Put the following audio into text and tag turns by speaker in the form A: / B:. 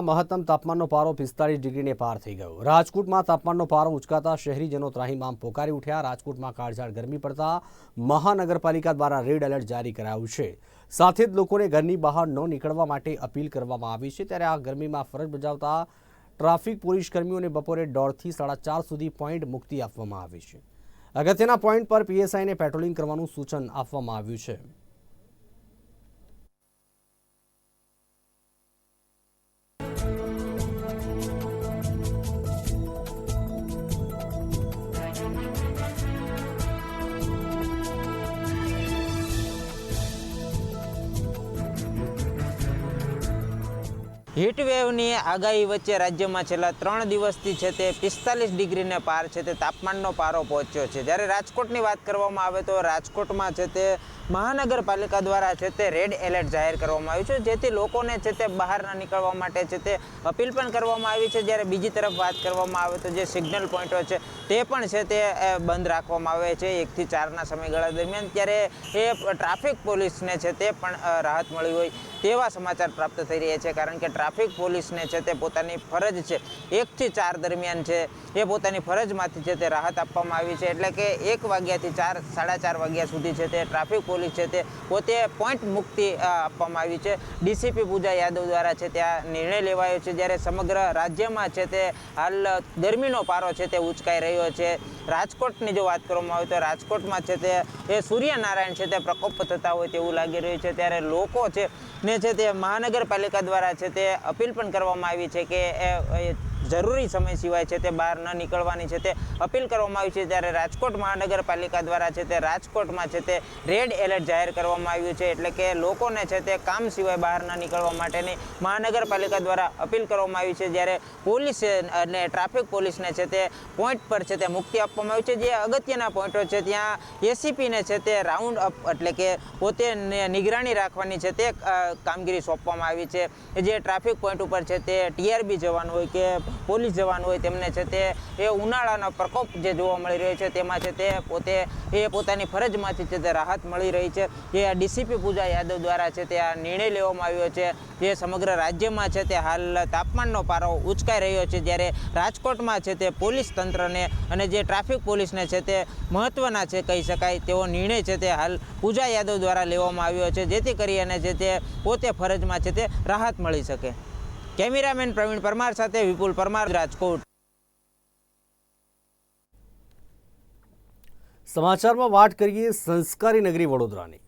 A: મહત્તમ તાપમાનનો પારો પિસ્તાળીસ ડિગ્રીને પાર થઈ ગયો. રાજકોટમાં તાપમાનનો પારો ઉચકાતા શહેરીજનો ત્રાહીમામ પોકારી ઉઠ્યા. રાજકોટમાં કાળઝાળ ગરમી પડતા મહાનગરપાલિકા દ્વારા રેડ એલર્ટ જારી કરાયું છે. સાથે જ લોકોને ઘરની બહાર ન નીકળવા માટે અપીલ કરવામાં આવી છે. ત્યારે આ ગરમીમાં ફરજ બજાવતા ટ્રાફિક પોલીસ કર્મીઓને બપોરે દોઢથી સાડા ચાર સુધી પોઈન્ટ મુક્તિ આપવામાં આવી છે. અગત્યના પોઈન્ટ પર પીએસઆઈને પેટ્રોલિંગ કરવાનું સૂચન આપવામાં આવ્યું છે.
B: હીટવેવની આગાહી વચ્ચે રાજ્યમાં છેલ્લા ત્રણ દિવસથી છે તે પિસ્તાલીસ ડિગ્રીને પાર છે તે તાપમાનનો પારો પહોંચ્યો છે. જ્યારે રાજકોટની વાત કરવામાં આવે તો રાજકોટમાં છે તે મહાનગરપાલિકા દ્વારા છે તે રેડ એલર્ટ જાહેર કરવામાં આવ્યું છે. જેથી લોકોને છે તે બહાર ન નીકળવા માટે છે તે અપીલ પણ કરવામાં આવી છે. જ્યારે બીજી તરફ વાત કરવામાં આવે તો જે સિગ્નલ પોઈન્ટો છે તે પણ છે તે બંધ રાખવામાં આવે છે. એકથી ચારના સમયગાળા દરમિયાન ત્યારે એ ટ્રાફિક પોલીસને છે તે પણ રાહત મળી હોય તેવા સમાચાર પ્રાપ્ત થઈ રહ્યા છે. કારણ કે ટ્રાફિક પોલીસને છે તે પોતાની ફરજ છે. એકથી ચાર દરમિયાન છે એ પોતાની ફરજમાંથી છે તે રાહત આપવામાં આવી છે. એટલે કે એક વાગ્યાથી ચાર, સાડા ચાર વાગ્યા સુધી છે તે ટ્રાફિક પોલીસ છે તે પોતે પોઈન્ટ મુક્તિ આપવામાં આવી છે. ડીસીપી પૂજા યાદવ દ્વારા છે ત્યાં નિર્ણય લેવાયો છે. જ્યારે સમગ્ર રાજ્યમાં છે તે હાલ ગરમીનો પારો છે તે ઉચકાઈ રહ્યો છે. રાજકોટની જો વાત કરવામાં આવે તો રાજકોટમાં છે તે, એ સૂર્યનારાયણ છે તે પ્રકોપ થતા હોય તેવું લાગી રહ્યું છે. ત્યારે લોકો છે ને છે તે મહાનગરપાલિકા દ્વારા છે તે અપીલ પણ કરવામાં આવી છે કે જરૂરી સમય સિવાય છે તે બહાર ન નીકળવાની છે તે અપીલ કરવામાં આવી છે ત્યારે રાજકોટ મહાનગરપાલિકા દ્વારા છે તે રાજકોટમાં છે તે રેડ એલર્ટ જાહેર કરવામાં આવ્યું છે એટલે કે લોકોને છે તે કામ સિવાય બહાર ન નીકળવા માટેની મહાનગરપાલિકા દ્વારા અપીલ કરવામાં આવી છે જ્યારે પોલીસ અને ટ્રાફિક પોલીસને છે તે પોઈન્ટ પર છે તે મુક્તિ આપવામાં આવી છે જે અગત્યના પોઈન્ટો છે ત્યાં એસીપીને છે તે રાઉન્ડ અપ એટલે કે પોતે નિગરાણી રાખવાની છે તે કામગીરી સોંપવામાં આવી છે. જે ટ્રાફિક પોઈન્ટ ઉપર છે તે ટીઆરબી જવાનું હોય કે પોલીસ જવાન હોય તેમને છે તે એ ઉનાળાનો પ્રકોપ જે જોવા મળી રહ્યો છે તેમાં છે તે પોતે એ પોતાની ફરજમાંથી છે તે રાહત મળી રહી છે જે ડીસીપી પૂજા યાદવ દ્વારા છે તે આ નિર્ણય લેવામાં આવ્યો છે જે સમગ્ર રાજ્યમાં છે તે હાલ તાપમાનનો પારો ઉચકાઈ રહ્યો છે જ્યારે રાજકોટમાં છે તે પોલીસ તંત્રને અને જે ટ્રાફિક પોલીસને છે તે મહત્ત્વના છે કહી શકાય તેવો નિર્ણય છે તે હાલ પૂજા યાદવ દ્વારા લેવામાં આવ્યો છે જેથી કરી અને જે તે પોતે ફરજમાં છે તે રાહત મળી શકે કેમેરામેન પ્રવીણ પરમાર સાથે વિપુલ પરમાર રાજકોટ.
A: સમાચારમાં વાત કરીએ સંસ્કારી નગરી વડોદરાની.